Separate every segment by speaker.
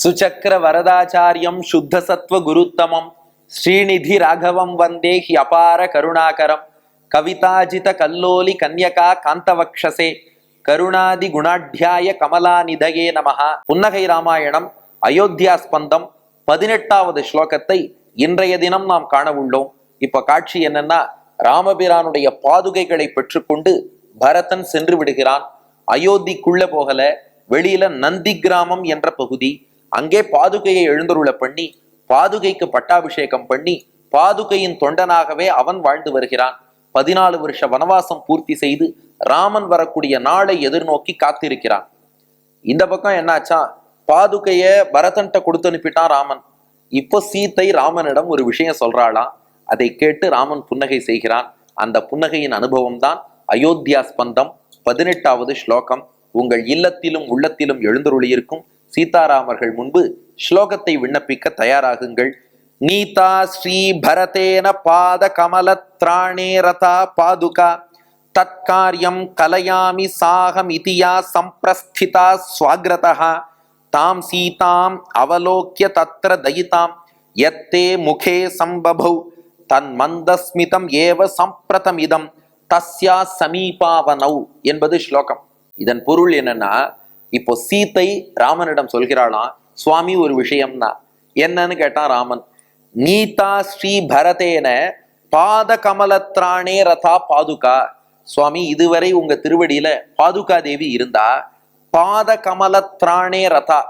Speaker 1: சுச்சக்கர வரதாச்சாரியம் சுத்த சத்வ குருத்தமம். ஸ்ரீநிதி ராகவம் வந்தே ஹி அபார கருணாகரம். கவிதாஜித கல்லோலி கன்யகா காந்தவக்ஷசே. கருணாதி குணாட்யாய கமலாநிதயே நமஹா. புன்னகை ராமாயணம் அயோத்தியா ஸ்பந்தம் பதினெட்டாவது ஸ்லோகத்தை இன்றைய தினம் நாம் காண உள்ளோம் இப்ப காட்சி என்னன்னா ராமபிரானுடைய பாதுகைகளை பெற்றுக்கொண்டு பரதன் சென்று விடுகிறான். அயோத்திக்குள்ள போகல வெளியில நந்தி கிராமம் என்ற பகுதி. அங்கே பாதுகையை எழுந்தருள பண்ணி பாதுகைக்கு பட்டாபிஷேகம் பண்ணி பாதுகையின் தொண்டனாகவே அவன் வாழ்ந்து வருகிறான். பதினாலு வருஷ வனவாசம் பூர்த்தி செய்து ராமன் வரக்கூடிய நாளை எதிர்நோக்கி காத்திருக்கிறான். இந்த பக்கம் என்னாச்சா? பாதுகைய பரதன்ட்ட கொடுத்து அனுப்பிட்டான் ராமன். இப்போ சீத்தை ராமனிடம் ஒரு விஷயம் சொல்றாளாம் அதை கேட்டு ராமன் புன்னகை செய்கிறான். அந்த புன்னகையின் அனுபவம் தான் அயோத்தியா ஸ்பந்தம் பதினெட்டாவது ஸ்லோகம். உங்கள் இல்லத்திலும் உள்ளத்திலும் எழுந்தருளியிருக்கும் சீதாராமர்கள் முன்பு ஸ்லோகத்தை விண்ணப்பிக்க தயாராகுங்கள். நீதா ஸ்ரீ பரதேன பாத கமல திராணே ரதா பாதுகா. தற்காரியம் கலையாமி சாகம் இதியா சம்பிரஸ்திதா ஸ்வாகிரதா தாம் சீதாம் அவலோக்கிய தத்ர தயிதாம். எத்தே முகே சம்பபௌ. தன் மந்தஸ்மிதம் ஏவ சம்பிரதமிதம். தஸ்யா சமீபாவனௌ என்பது ஸ்லோகம். இதன் பொருள் என்னன்னா இப்போ சீத்தை ராமனிடம் சொல்கிறாளாம் சுவாமி ஒரு விஷயம்னா என்னன்னு கேட்டான் ராமன் நீதா ஸ்ரீ பரதேன பாத கமலத்ராணே ரதா பாதுகா. சுவாமி இதுவரை உங்க திருவடியில பாதுகா தேவி இருந்தா பாத கமலத்ராணே ரதா.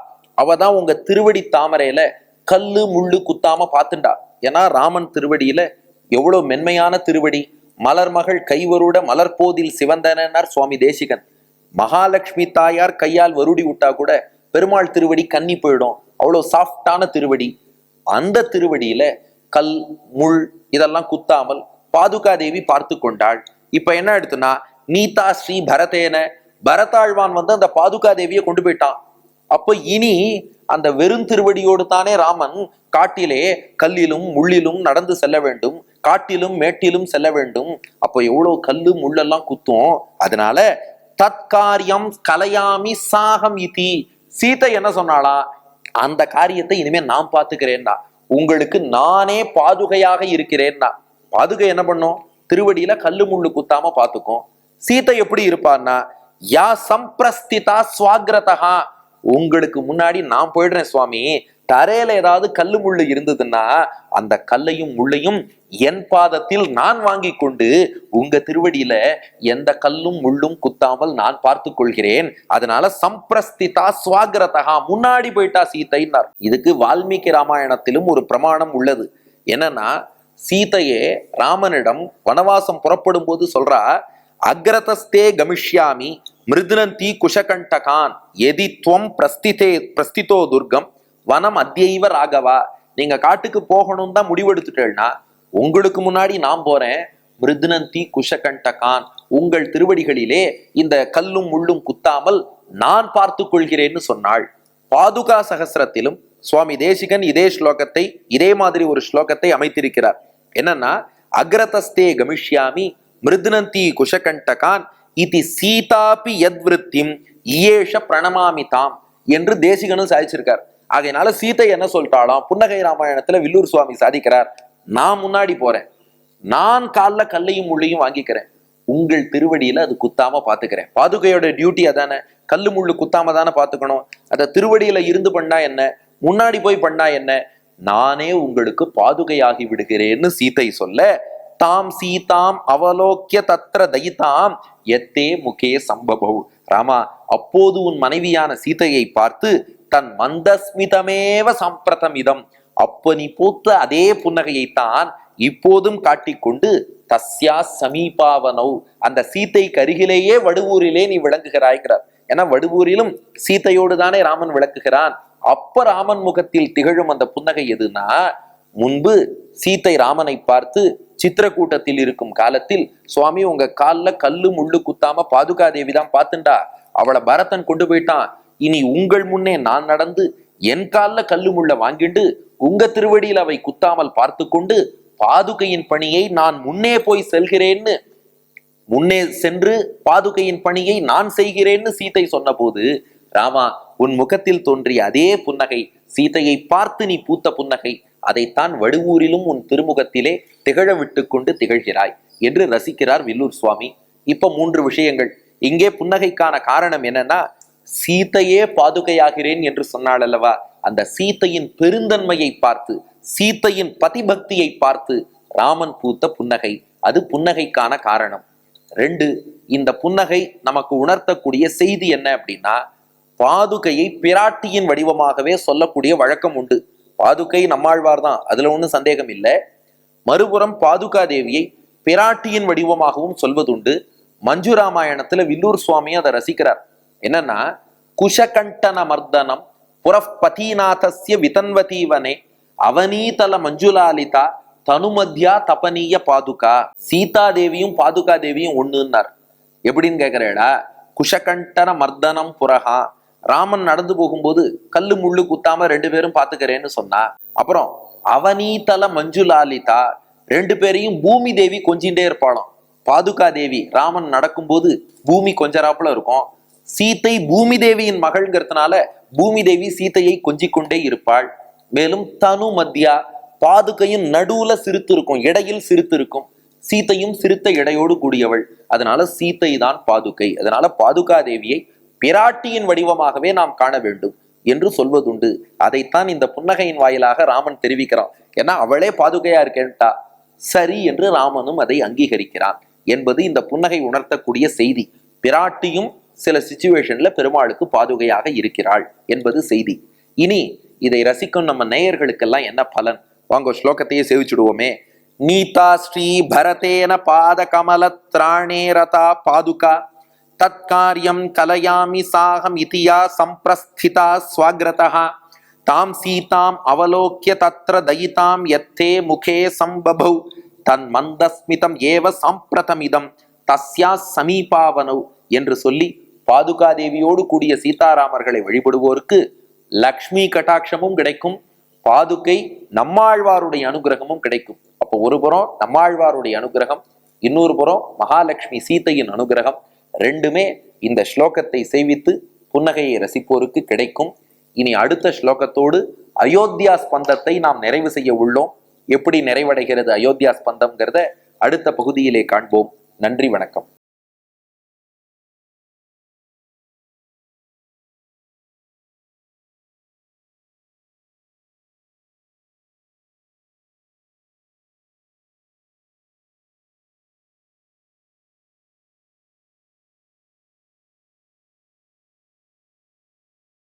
Speaker 1: அவ தான் உங்க திருவடி தாமரையில கல்லு முள்ளு குத்தாம பார்த்துண்டா ஏன்னா ராமன் திருவடியில எவ்வளவு மென்மையான திருவடி. மலர்மகள் கைவருட மலர்போதில் சிவந்தனர் சுவாமி தேசிகன். மகாலட்சுமி தாயார் கையால் வருடி விட்டா கூட பெருமாள் திருவடி கன்னி போயிடும். அவ்வளோ சாஃப்டான திருவடி. அந்த திருவடியில கல் முள் இதெல்லாம் குத்தாமல் பாதுகா தேவி பார்த்து கொண்டாள். இப்ப என்ன எடுத்துனா நீதா ஸ்ரீ பரதேன. பரதாழ்வான் வந்து அந்த பாதுகா தேவியை கொண்டு போயிட்டான். அப்ப இனி அந்த வெறும் திருவடியோடு தானே ராமன் காட்டிலே கல்லிலும் முள்ளிலும் நடந்து செல்ல வேண்டும். காட்டிலும் மேட்டிலும் செல்ல வேண்டும். அப்போ எவ்வளவு கல்லு முள்ளெல்லாம் குத்தும். அதனால தற்காரியம் கலையாமி சாகம் இதி சீதை என்ன சொன்னாளா? அந்த காரியத்தை இனிமே நான் பார்த்துக்கிறேன்டா. உங்களுக்கு நானே பாதுகையாக இருக்கிறேன்னா பாதுகை என்ன பண்ணும்? திருவடியில கல்லு முள்ளு குத்தாம பார்த்துக்கும். சீதை எப்படி இருப்பான்னா யா சம்பிரஸ்திதா சுவாகிரதா உங்களுக்கு முன்னாடி நான் போயிடுறேன் சுவாமி. தரையில ஏதாவது கல்லு முள்ளு இருந்ததுன்னா அந்த கல்லையும் முள்ளையும் என் பாதத்தில் நான் வாங்கி கொண்டு உங்க திருவடியில எந்த கல்லும் முள்ளும் குத்தாமல் நான் பார்த்து கொள்கிறேன். அதனால சம்பிரஸ்திதா ஸ்வாகிரதா முன்னாடி போயிட்டா சீதைன்னார் இதுக்கு வால்மீகி ராமாயணத்திலும் ஒரு பிரமாணம் உள்ளது. என்னன்னா சீதையே ராமனிடம் வனவாசம் புறப்படும் போது சொல்றா அக்ரதஸ்தே கமிஷ்யாமி மிருதுனந்தி குஷகண்டகான் எதி துவம் பிரஸ்திதே பிரஸ்திதோ துர்கம் வனம் அத்தியைவ ராகவா. நீங்க காட்டுக்கு போகணும் தான் முடிவெடுத்துட்டேன்னா உங்களுக்கு முன்னாடி நான் போறேன். மிருதுனந்தி குஷகண்டகான் உங்கள் திருவடிகளிலே இந்த கல்லும் முள்ளும் குத்தாமல் நான் பார்த்து கொள்கிறேன்னு சொன்னாள். பாதுகா சகசிரத்திலும் சுவாமி தேசிகன் இதே ஸ்லோகத்தை இதே மாதிரி ஒரு ஸ்லோகத்தை அமைத்திருக்கிறார். என்னன்னா அக்ரதஸ்தே கமிஷ்யாமி மிருதுனந்தி குஷகண்டகான் இதி சீதாபி யத்விருத்திம் இயேஷ பிரணமாமி தாம் என்று தேசிகனும் சாதிச்சிருக்கார். ஆகையினால சீதை என்ன சொல்லிட்டாலும் புன்னகை ராமாயணத்துல வில்லூர் சுவாமி சாதிக்கிறார். நான் முன்னாடி போறேன். நான் காலில் கல்லையும் முள்ளையும் வாங்கிக்கிறேன். உங்கள் திருவடியில அது குத்தாம பாத்துக்கிறேன். பாதுகையோட டியூட்டி அதானே? கல்லு முள்ளு குத்தாம தானே பாத்துக்கணும்? அதை திருவடியில இருந்து பண்ணா என்ன? முன்னாடி போய் பண்ணா என்ன? நானே உங்களுக்கு பாதுகையாகி விடுகிறேன்னு சீத்தை சொல்ல தாம் சீதாம் அவலோக்கிய தத்திர தைத்தாம் எத்தே முகே சம்பபவ் ராமா அப்போது உன் மனைவியான சீதையை பார்த்து தன் மந்தஸ்மிதமேவ சம்பிரதமிதம். அப்ப நீ பூத்த அதே புன்னகையைத்தான் இப்போதும் காட்டிக்கொண்டு தஸ்யா சமீபாவனௌ. அந்த சீத்தைக்கு அருகிலேயே வடுவூரிலே நீ விளங்குகிறாய்கிறார். ஏன்னா வடுவூரிலும் சீத்தையோடு தானே ராமன் விளக்குகிறான். அப்ப ராமன் முகத்தில் திகழும் அந்த புன்னகை எதுனா முன்பு சீத்தை ராமனை பார்த்து சித்திரக்கூட்டத்தில் இருக்கும் காலத்தில் சுவாமி உங்க கால்ல கல்லு முள்ளு குத்தாம பாதுகாதேவி தான் பார்த்துண்டா. அவளை பரதன் கொண்டு போயிட்டான். இனி உங்கள் முன்னே நான் நடந்து என் காலில் கல்லுமுள்ள வாங்கிண்டு உங்க திருவடியில் அவை குத்தாமல் பார்த்து கொண்டு பாதுகையின் பணியை நான் முன்னே போய் செல்கிறேன்னு முன்னே சென்று பாதுகையின் பணியை நான் செய்கிறேன்னு சீத்தை சொன்னபோது ராமா உன் முகத்தில் தோன்றிய அதே புன்னகை சீதையை பார்த்து நீ பூத்த புன்னகை அதைத்தான் வடுவூரிலும் உன் திருமுகத்திலே திகழ விட்டு கொண்டு திகழ்கிறாய் என்று ரசிக்கிறார் வில்லூர் சுவாமி. இப்ப மூன்று விஷயங்கள். இங்கே புன்னகைக்கான காரணம் என்னன்னா சீத்தையே பாதுகையாகிறேன் என்று சொன்னாள் அல்லவா? அந்த சீதையின் பெருந்தன்மையை பார்த்து சீத்தையின் பதிபக்தியை பார்த்து ராமன் பூத்த புன்னகை. அது புன்னகைக்கான காரணம். ரெண்டு இந்த புன்னகை நமக்கு உணர்த்தக்கூடிய செய்தி என்ன அப்படின்னா பாதுகையை பிராட்டியின் வடிவமாகவே சொல்லக்கூடிய வழக்கம் உண்டு. பாதுகை நம்மாழ்வார் தான் அதுல ஒன்றும் சந்தேகம் இல்லை. மறுபுறம் பாதுகா தேவியை பிராட்டியின் வடிவமாகவும் சொல்வதுண்டு. மஞ்சு ராமாயணத்துல வில்லூர் சுவாமி அதை ரசிக்கிறார். என்னன்னா குஷகண்டன மர்தனம் புரப்பதீநாதஸ்ய விதன்வதீவனே அவனீதல மஞ்சுலாலிதா தனுமத்யா தபனீய பாதுகா சீதா தேவியும் பாதுகா தேவியும் ஒண்ணுன்னார். எப்படின்னு கேக்குறேடா குஷகண்டன மர்தனம் புரகா ராமன் நடந்து போகும்போது கல்லு முள்ளு குத்தாம ரெண்டு பேரும் பாத்துக்கிறேன்னு சொன்னா அப்புறம் அவனீதல மஞ்சுலாலிதா ரெண்டு பேரையும் பூமி தேவி கொஞ்சின்றே இருப்பாளாம். பாதுகா தேவி ராமன் நடக்கும்போது பூமி கொஞ்சராப்புல இருக்கும். சீத்தை பூமி தேவியின் மகள்ங்கிறதுனால பூமி தேவி சீத்தையை கொஞ்சிக் கொண்டே இருப்பாள். மேலும் தனு மத்தியா பாதுகையின் நடுவுல சிறுத்து இருக்கும் இடையில் சிறுத்து இருக்கும் சீத்தையும் சிறுத்த இடையோடு கூடியவள். அதனால சீத்தை தான் பாதுகை. அதனால பாதுகா தேவியை பிராட்டியின் வடிவமாகவே நாம் காண வேண்டும் என்று சொல்வதுண்டு. அதைத்தான் இந்த புன்னகையின் வாயிலாக ராமன் தெரிவிக்கிறான். ஏன்னா அவளே பாதுகையா இருக்கேன்ட்டா. சரி என்று ராமனும் அதை அங்கீகரிக்கிறான் என்பது இந்த புன்னகை உணர்த்தக்கூடிய செய்தி. பிராட்டியும் சில சுச்சுவேஷன்ல பெருமாளுக்கு பாதுகையாக இருக்கிறாள் என்பது செய்தி. இனி இதை ரசிக்கும் நம்ம நேயர்களுக்கெல்லாம் என்ன பலன்? வாங்க ஸ்லோகத்தையே சேவிச்சுடுவோமே. நீதா ஸ்ரீ பரதேன பாத கமல திராணேரதா பாதுகா தற்காரியம் கலயாமி சாகம் இதியா சம்பிரஸ்திதா ஸ்வாகிரதா தாம் சீதாம் அவலோக்கிய தத்ர தயிதாம் யத்தே முகே சம்பபௌ தன் மந்தஸ்மிதம் ஏவ சம்பிரதமிதம் தஸ்யா சமீபாவனௌ என்று சொல்லி பாதுகாதேவியோடு கூடிய சீதாராமர்களை வழிபடுவோருக்கு லக்ஷ்மி கட்டாட்சமும் கிடைக்கும். பாதுகை நம்மாழ்வாருடைய அனுகிரகமும் கிடைக்கும். அப்போ ஒரு புறம் நம்மாழ்வாருடைய அனுகிரகம் இன்னொரு புறம் மகாலட்சுமி சீதையின் அனுகிரகம். ரெண்டுமே இந்த ஸ்லோகத்தை சேவித்து புன்னகையை ரசிப்போருக்கு கிடைக்கும். இனி அடுத்த ஸ்லோகத்தோடு அயோத்தியா ஸ்பந்தத்தை நாம் நிறைவு செய்ய உள்ளோம். எப்படி நிறைவடைகிறது அயோத்தியா ஸ்பந்தம்ங்கிறத அடுத்த பகுதியிலே காண்போம். நன்றி வணக்கம்.